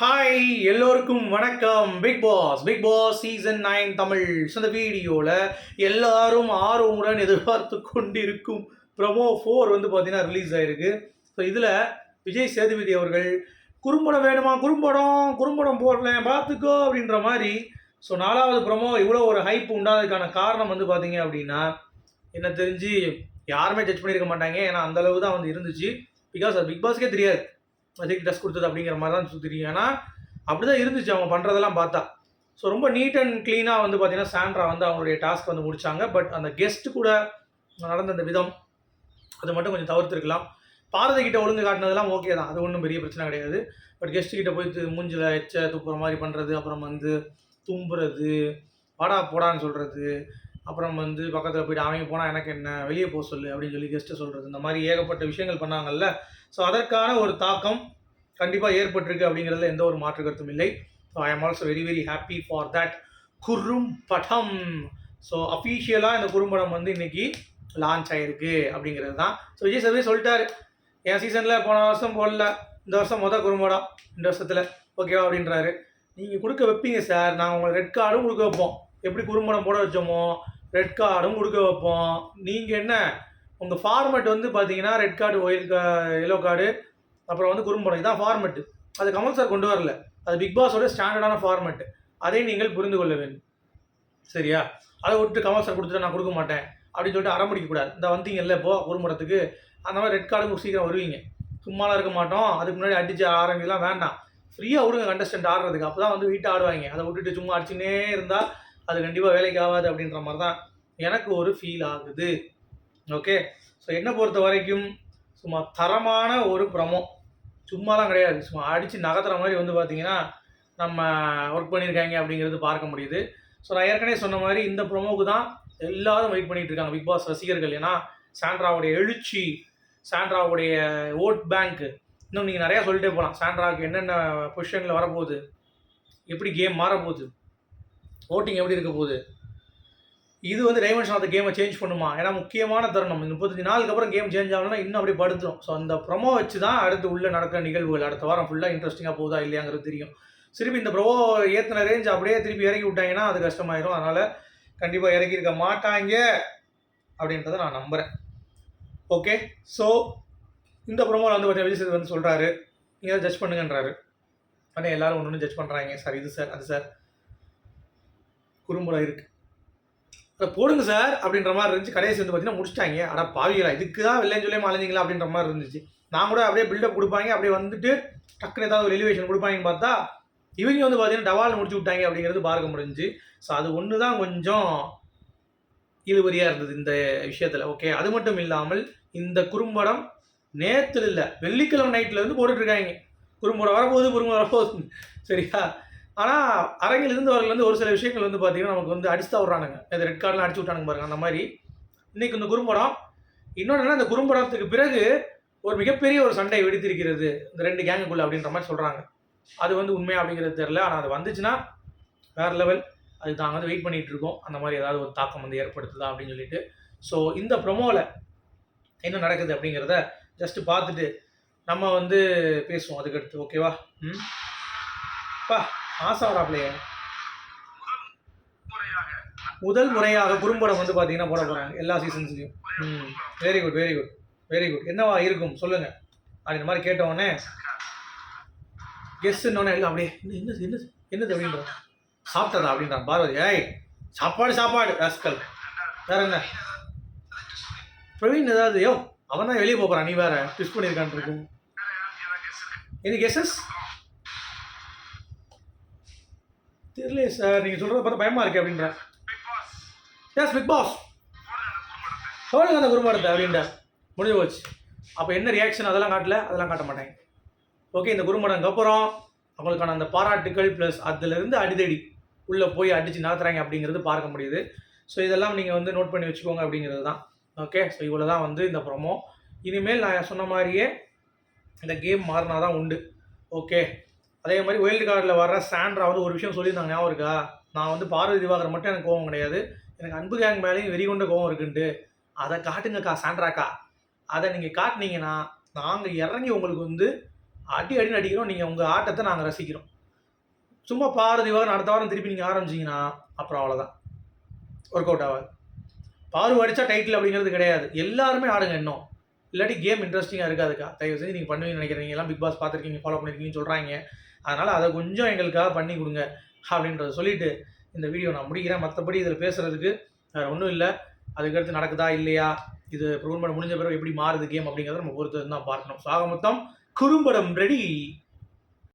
Hi எல்லோருக்கும் வணக்கம். Big boss big boss season nine Tamil இந்த வீடியோவில் எல்லாரும் ஆர்வமுடன் எதிர்பார்த்து கொண்டிருக்கும் ப்ரமோ ஃபோர் வந்து பார்த்தீங்கன்னா ரிலீஸ் ஆயிருக்கு. ஸோ இதில் விஜய் சேதுபதி அவர்கள் குறும்படம் வேணுமா? குறும்படம் குறும்படம் போடுறேன் பார்த்துக்கோ அப்படின்ற மாதிரி. ஸோ நாலாவது ப்ரமோ இவ்வளோ ஒரு ஹைப் உண்டானதுக்கான காரணம் வந்து பார்த்தீங்க அப்படின்னா என்ன தெரிஞ்சு யாருமே ஜட்ஜ் பண்ணியிருக்க மாட்டாங்க. ஏன்னா அந்தளவு தான் வந்து இருந்துச்சு. பிகாஸ் அது பிக் பாஸ்க்கே தெரியாது. அதுக்கு ட்ரெஸ் கொடுத்தது அப்படிங்கிற மாதிரி தான் தெரியும். ஏன்னா அப்படி தான் இருந்துச்சு. அவங்க பண்ணுறதெல்லாம் பார்த்தா. ஸோ ரொம்ப நீட் அண்ட் க்ளீனாக வந்து பார்த்தீங்கன்னா சாண்ட்ரா வந்து அவங்களுடைய டாஸ்க் வந்து முடித்தாங்க பட் அந்த கெஸ்ட் கூட நடந்த அந்த விதம் அது மட்டும் கொஞ்சம் தவிர்த்துருக்கலாம். பாரதி கிட்ட ஒழுங்கு காட்டினதெல்லாம் ஓகே தான். அது ஒன்றும் பெரிய பிரச்சனை கிடையாது. பட் கெஸ்ட் கிட்ட போய் மூஞ்சில் எச்ச துப்புற மாதிரி பண்ணுறது அப்புறம் வந்து தும்புறது வாடா போடான்னு சொல்கிறது அப்புறம் வந்து பக்கத்தில் போயிட்டு அவங்க போனால் எனக்கு என்ன? வெளியே போக சொல்லு அப்படின்னு சொல்லி கெஸ்ட்டு சொல்கிறது இந்த மாதிரி ஏகப்பட்ட விஷயங்கள் பண்ணாங்கல்ல. ஸோ அதற்கான ஒரு தாக்கம் கண்டிப்பாக ஏற்பட்டிருக்கு அப்படிங்கிறதுல எந்த ஒரு மாற்று கருத்தும் இல்லை. So I am also very very happy for that குறும் படம் ஸோ அஃபீஷியலாக இந்த குறும்படம் வந்து இன்னைக்கு லான்ச் ஆயிருக்கு அப்படிங்கிறது தான். ஸோ விஜய் சர்வே சொல்லிட்டாரு என் சீசனில் போன வருஷம் போடல. இந்த வருஷம் மொதல் குறும்படம் இந்த வருஷத்தில். ஓகேவா? அப்படின்றாரு. நீங்கள் கொடுக்க வைப்பீங்க சார். நாங்கள் உங்களுக்கு ரெட் கார்டும் கொடுக்க வைப்போம். எப்படி குறும்படம் போட வச்சோமோ ரெட் கார்டும் கொடுக்க வைப்போம். நீங்கள் என்ன? உங்கள் ஃபார்மேட் வந்து பார்த்தீங்கன்னா red card white yellow card அப்புறம் வந்து குறும்படம். இதான் ஃபார்மெட்டு அது கமல் சார் கொண்டு வரல. அது பிக் பாஸோட ஸ்டாண்டர்டான ஃபார்மெட்டு அதை நீங்கள் புரிந்து கொள்ள வேண்டும். சரியா? அதை விட்டு கமல் சார் கொடுத்துட்டு நான் கொடுக்க மாட்டேன். அப்படின்னு சொல்லிட்டு அறம் கூடாது. இந்த வந்தீங்கல்ல இப்போ குறும்படத்துக்கு. அந்த மாதிரி ரெட் கார்டுக்கு சீக்கிரம் வருவீங்க. சும்மாலாம் இருக்க மாட்டோம். அதுக்கு முன்னாடி அடிச்சு ஆரம்பிக்கலாம். வேண்டாம். ஃப்ரீயாக விடுங்க கண்டஸ்டன்ட் ஆடுறதுக்கு. அப்போ தான் வந்து வீட்டை ஆடுவாங்க. அதை விட்டுட்டு சும்மா அடிச்சுனே இருந்தால் அது கண்டிப்பாக வேலைக்கு ஆகாது அப்படின்ற மாதிரி தான் எனக்கு ஒரு ஃபீல் ஆகுது. ஓகே ஸோ என்னை பொறுத்த வரைக்கும் சும்மா தரமான ஒரு ப்ரமோ சும்மாலாம் கிடையாது. சும்மா அடித்து நகத்துற மாதிரி வந்து பார்த்தீங்கன்னா நம்ம ஒர்க் பண்ணியிருக்காங்க அப்படிங்கிறது பார்க்க முடியுது. ஸோ நான் ஏற்கனவே சொன்ன மாதிரி இந்த ப்ரமோவுக்கு தான் எல்லாரும் வெயிட் பண்ணிகிட்டு இருக்காங்க. பிக் பாஸ் ரசிகர்கள். ஏன்னா சாண்ட்ராவுடைய எழுச்சி சாண்ட்ராவுடைய ஓட் பேங்க். இன்னும் நீங்கள் நிறையா சொல்லிட்டே போகலாம் சாண்ட்ராவுக்கு என்னென்ன பொசிஷனில் வரப்போகுது? எப்படி கேம் மாறப்போகுது? ஓட்டிங் எப்படி இருக்க போகுது? இது வந்து டைமென்ஷன் ஆஃப் த கேமை சேஞ்ச் பண்ணுமா? ஏன்னா முக்கியமான தருணம். இந்த முப்பத்தஞ்சு நாளுக்கு அப்புறம் கேம் சேஞ்ச் ஆகணும்னா இன்னும் அப்படியே படுத்துரும். ஸோ அந்த ப்ரொமோ வச்சு தான் அடுத்து உள்ள நடக்கிற நிகழ்வுகள். அடுத்த வாரம் ஃபுல்லாக இன்ட்ரெஸ்டிங்காக போகுதா இல்லையாங்கிறது தெரியும். திருப்பி இந்த ப்ரொமோ ஏற்றின ரேஞ்ச் அப்படியே திருப்பி இறக்கி விட்டாங்கன்னா அது கஷ்டமாயிரும். அதனால் கண்டிப்பாக இறக்கியிருக்க மாட்டாங்க அப்படின்றத நான் நம்புகிறேன் ஓகே ஸோ இந்த ப்ரொமோவில் வந்து பார்த்தீங்கன்னா விஜய் வந்து சொல்கிறாரு நீங்கள் ஜட்ஜ் பண்ணுங்கன்றாரு. ஆனால் எல்லோரும் ஒன்று ஒன்று ஜட்ஜ் பண்ணுறாங்க சார் இது சார் அது சார் குறும்படம் இருக்குது அதை போடுங்க சார் அப்படின்ற மாதிரி இருந்துச்சு. கடைசி வந்து பார்த்தீங்கன்னா முடிச்சிட்டாங்க. ஆனால் பாவிகளா இதுக்கு தான் வெள்ளைன்னு சொல்லி அலைஞ்சிங்களா அப்படின்ற மாதிரி இருந்துச்சு. நான் கூட அப்படியே பில்டப் கொடுப்பாங்க அப்படியே வந்துட்டு டக்குன்னு ஏதாவது ஒரு எலிவேஷன் கொடுப்பாங்கன்னு பார்த்தா இவங்க வந்து பார்த்தீங்கன்னா டவால் முடிச்சு விட்டாங்க அப்படிங்கிறது பார்க்க முடிஞ்சுச்சு ஸோ அது ஒன்று தான் கொஞ்சம் இழுபறியாக இருந்தது இந்த விஷயத்தில். ஓகே அது மட்டும் இல்லாமல் இந்த குறும்படம் நேற்றுல இல்லை வெள்ளிக்கிழமை நைட்டில் இருந்து போட்டுட்ருக்காங்க குறும்படம் வரப்போகுது குறும்படம் வரப்போகுது சரியா? ஆனால் அரங்கில் இருந்தவர்கள் வந்து ஒரு சில விஷயங்கள் வந்து பார்த்திங்கன்னா நமக்கு வந்து அடிச்சு தான் விட்றானுங்க. இந்த ரெட் கார்டெலாம் அடிச்சு விட்டானுங்க பாருங்க அந்த மாதிரி. இன்னைக்கு இந்த குறும்படம் இன்னொன்று என்ன இந்த குறும்படத்துக்கு பிறகு ஒரு மிகப்பெரிய ஒரு சண்டை வெடித்திருக்கிறது இந்த ரெண்டு கேங்குக்குள்ள அப்படின்ற மாதிரி சொல்கிறாங்க அது வந்து உண்மையா அப்படிங்கிறது தெரில ஆனால் அது வந்துச்சுன்னா வேற லெவல் அது நாங்கள் வந்து வெயிட் பண்ணிட்டு இருக்கோம். அந்த மாதிரி ஏதாவது ஒரு தாக்கம் வந்து ஏற்படுத்துதா அப்படின்னு சொல்லிட்டு. ஸோ இந்த ப்ரொமோவில் என்ன நடக்குது அப்படிங்கிறத ஜஸ்ட் பார்த்துட்டு நம்ம வந்து பேசுவோம். அதுக்கடுத்து ஓகேவா ம்? பா. ஆசா வராப்லையே முதல் முறையாக. குறும்படம் வந்து பார்த்தீங்கன்னா போட போகிறாங்க எல்லா சீசன்ஸ்லையும் ம். Very good very good very good என்னவா இருக்கும்? சொல்லுங்கள் அப்படின்ற மாதிரி கேட்ட உடனே கெஸ்ட்னோடனே இல்லை அப்படியே என்ன என்னது என்னது அப்படின்ற சாப்பிட்டதா அப்படின்றான் பார்வதி ஏய் சாப்பாடு சாப்பாடு. ராஸ்கல் வேற என்ன? பிரவீன் ஏதாவது யோ அவன் தான் வெளியே போகிறான் நீ வேற ட்விஸ்ட் பண்ணியிருக்கான் இருக்கு. எனி கெஸஸ் தெரியலையே சார் நீங்கள் சொல்கிறத பார்த்தா பயமாக இருக்கு அப்படின்ற. எஸ் பிக் பாஸ் சொல்லுங்க அந்த குருமாடத்தை அப்படின்ற. முடிஞ்சு போச்சு. அப்போ என்ன ரியாக்ஷன் அதெல்லாம் காட்டல. அதெல்லாம் காட்ட மாட்டாங்க ஓகே இந்த குருமடங்கு அப்புறம் அவங்களுக்கான அந்த பாராட்டுக்கள் ப்ளஸ் அதுலேருந்து அடிதடி உள்ளே போய் அடித்து நடத்துகிறாங்க அப்படிங்கிறது பார்க்க முடியுது. ஸோ இதெல்லாம் நீங்கள் வந்து நோட் பண்ணி வச்சுக்கோங்க அப்படிங்கிறது தான். ஓகே ஸோ இவ்வளோ தான் வந்து இந்த ப்ரோமோ இனிமேல் நான் சொன்ன மாதிரியே இந்த கேம் மாறினா தான் உண்டு. ஓகே அதே மாதிரி வைல்டு கார்டில் வர்ற சாண்ட்ரா வந்து ஒரு விஷயம் சொல்லியிருந்தாங்க ஞாபகம் இருக்கா? நான் வந்து பார்வதி திவாகர் மட்டும் எனக்கு கோவம் கிடையாது. எனக்கு அன்பு கேங் மேலேயும் வெறி கொண்ட கோவம் இருக்குன்ட்டு. அதை காட்டுங்கக்கா சாண்ட்ராக்கா. அதை நீங்கள் காட்டுனீங்கன்னா நாங்கள் இறங்கி உங்களுக்கு வந்து அடி அடி நடிக்கிறோம். நீங்கள் உங்கள் ஆட்டத்தை நாங்கள் ரசிக்கிறோம். சும்மா பார்வதி வாரம் அடுத்த வாரம் திருப்பி நீங்கள் ஆரம்பிச்சிங்கன்னா அப்புறம் அவ்வளோதான் ஒர்க் அவுட் ஆகாது. பார்வை அடித்தா டைட்டில் அப்படிங்கிறது கிடையாது. எல்லாருமே ஆடுங்க இன்னும். இல்லாட்டி கேம் இன்ட்ரெஸ்டிங்காக இருக்காதுக்கா. தயவு செஞ்சு நீங்கள் பண்ணுவீங்கன்னு நினைக்கிறீங்க எல்லாம் பிக் பாஸ் பார்த்துருக்கீங்க ஃபாலோ பண்ணியிருக்கீங்கன்னு சொல்கிறாங்க அதனால் அதை கொஞ்சம் எங்களுக்காக பண்ணி கொடுங்க அப்படின்றத சொல்லிட்டு இந்த வீடியோ நான் முடிக்கிறேன். மற்றபடி இதில் பேசுகிறதுக்கு வேறு ஒன்றும் இல்லை. அதுக்கடுத்து நடக்குதா இல்லையா? இது ப்ரூவ் பண்ண முடிஞ்ச பிறகு எப்படி மாறுது கேம் அப்படிங்கிறத நம்ம பொறுத்து தான் பார்க்கணும். ஸோ ஆக மொத்தம் குறும்படம் ரெடி